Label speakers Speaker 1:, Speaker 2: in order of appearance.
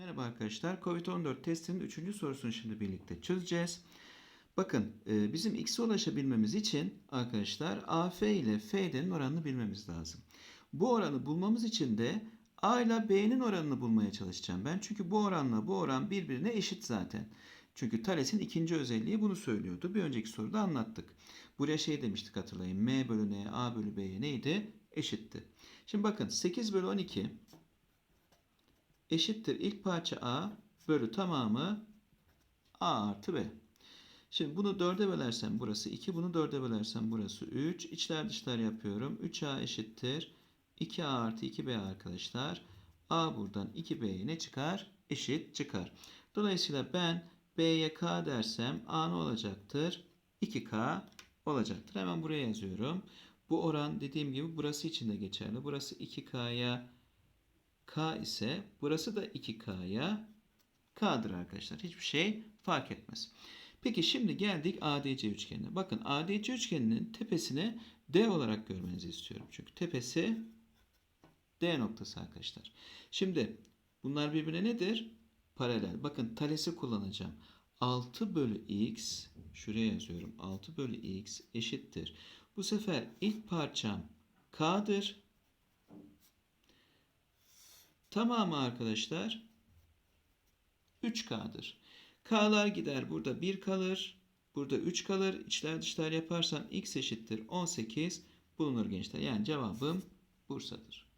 Speaker 1: Merhaba arkadaşlar. Covid-19 testinin 3. sorusunu şimdi birlikte çözeceğiz. Bakın e, bizim x'e ulaşabilmemiz için arkadaşlar AF ile FD'nin oranını bilmemiz lazım. Bu oranı bulmamız için de A ile B'nin oranını bulmaya çalışacağım ben. Çünkü bu oranla bu oran birbirine eşit zaten. Çünkü Thales'in ikinci özelliği bunu söylüyordu. Bir önceki soruda anlattık. Buraya şey demiştik hatırlayın. M bölü N, A bölü B'ye neydi? Eşitti. Şimdi bakın 8 bölü 12 eşittir ilk parça A bölü tamamı A artı B. Şimdi bunu 4'e bölersem burası 2, bunu 4'e bölersem burası 3. İçler dışlar yapıyorum. 3A eşittir 2A artı 2B arkadaşlar. A buradan 2B'ye ne çıkar? Eşit çıkar. Dolayısıyla ben B'ye K dersem A ne olacaktır? 2K olacaktır. Hemen buraya yazıyorum. Bu oran dediğim gibi burası için de geçerli. Burası 2K'ya K ise burası da 2K'ya K'dır arkadaşlar. Hiçbir şey fark etmez. Peki şimdi geldik ADC üçgenine. Bakın ADC üçgeninin tepesini D olarak görmenizi istiyorum. Çünkü tepesi D noktası arkadaşlar. Şimdi bunlar birbirine nedir? Paralel. Bakın talesi kullanacağım. 6 bölü x şuraya yazıyorum. 6 bölü x eşittir. Bu sefer ilk parçam k'dır. Tamamı arkadaşlar 3K'dır. K'lar gider. Burada 1 kalır. Burada 3 kalır. İçler dışlar yaparsam x eşittir 18 bulunur gençler. Yani cevabım Bursa'dır.